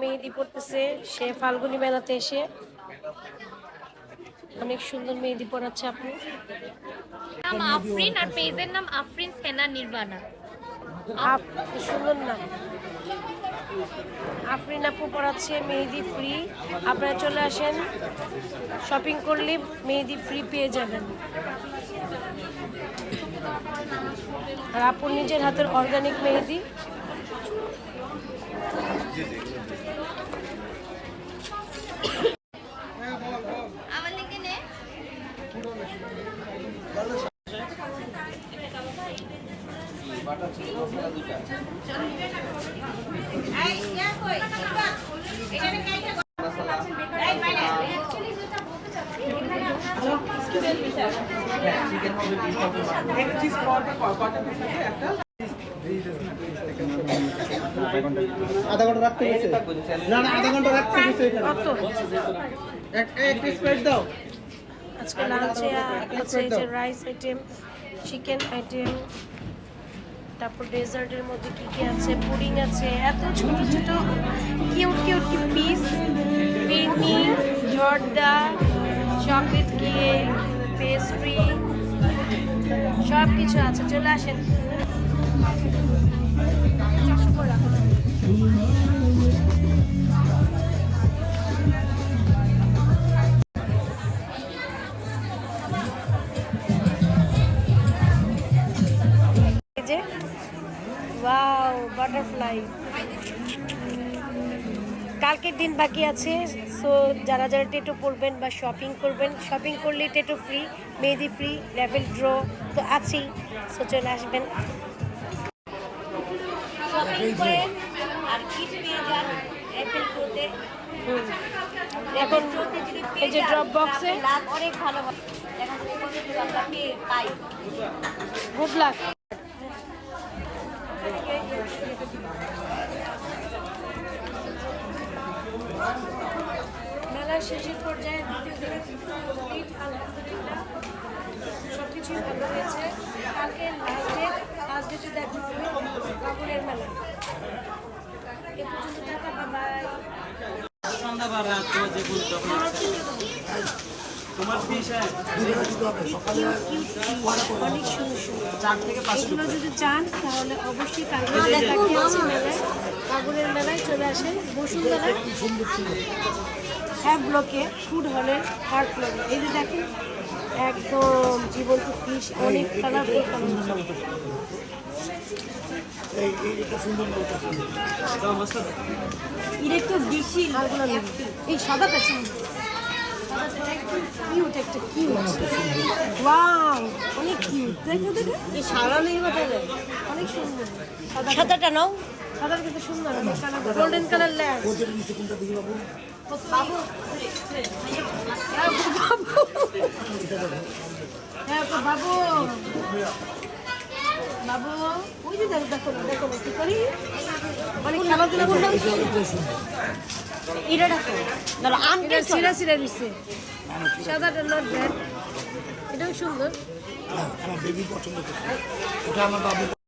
মেহেদি পড়তেছে সে ফাল্গুনি মেলাতে এসে অনেক সুন্দর মেহেদি পড়াচ্ছে আপনি নাম আফরিন আর পেজের নাম আফরিন সেনা নির্বাণা আপ সুন্দর নাম। আফরিন আপু পড়াচ্ছে মেহেদি ফ্রি আপনারা চলে আসেন শপিং করলে মেহেদি ফ্রি পেয়ে যাবেন। আর আপুর নিজের হাতের অর্গানিক মেহেদি আমার লিখে নে আধা ঘণ্টা রাখতে গেছে না না, আধা ঘণ্টা রাখতে গেছে কত এক- এক স্প্রাইট দাও। আজকে লাঞ্চে আছে এই যে রাইস আইটেম চিকেন আইটেম তারপর ডেজার্টের মধ্যে কি কি আছে পুডিং আছে, এত ছোট ছোট কিউট কিউট কি piece phirni zarda chocolate cake pastry সব কিছু আছে, চলে আসেন। বাটারফ্লাই কালকের দিন বাকি আছে সো যারা যারা টেটো পড়বেন বা শপিং করবেন শপিং করলে টেটো free mehendi free level draw তো আছেই সো চলে আসবেন। এখন এই যে ড্রপ বক্সে অনেক ভালো গুড লাক মেলার শেষের পর্যায়ে দ্বিতীয় আলহামদুলিল্লাহ সব কিছুই ভালো হয়েছে। কালকে লাস্ট ডে লাস্ট ডেতে দেখা হবে কাপড়ের মেলা। এ পর্যন্ত টাটা বাবাই সন্ধ্যা বা রাত অনেক সুন্দর সুন্দর। এগুলো যদি চান তাহলে অবশ্যই দেখিয়েছি মেলায় কাগুরের মেলায় চলে আসেন। বসুন্ধরা হ্যাঁ ব্লকে ফুড হলের থার্ড ফ্লোরে এই যে দেখেন একদম জীবন্ত ফিশ অনেক কালারফুল কালার এটা বেশি এই সাদাটা সুন্দর। সাদাটা একদম কিউট একটা অনেক কিউট দেখো দেখো এই সাদা নেই বাটারে অনেক সুন্দর সাদাটা নাও। সাদাটা কিন্তু সুন্দর অনেক কালার গোল্ডেন কালার ল্যাস বাবু। বাবু হ্যাঁ বাবু বাবু ওই যে দেখো দেখো কি করি? অনেক খেলাধুলা করলাম। এটা দেখো দাঁড়া এটা সিরা সিরা দিচ্ছে সাদাটা এটাও সুন্দর। আমার বেবি পছন্দ করছে। ওটা আমার বাবু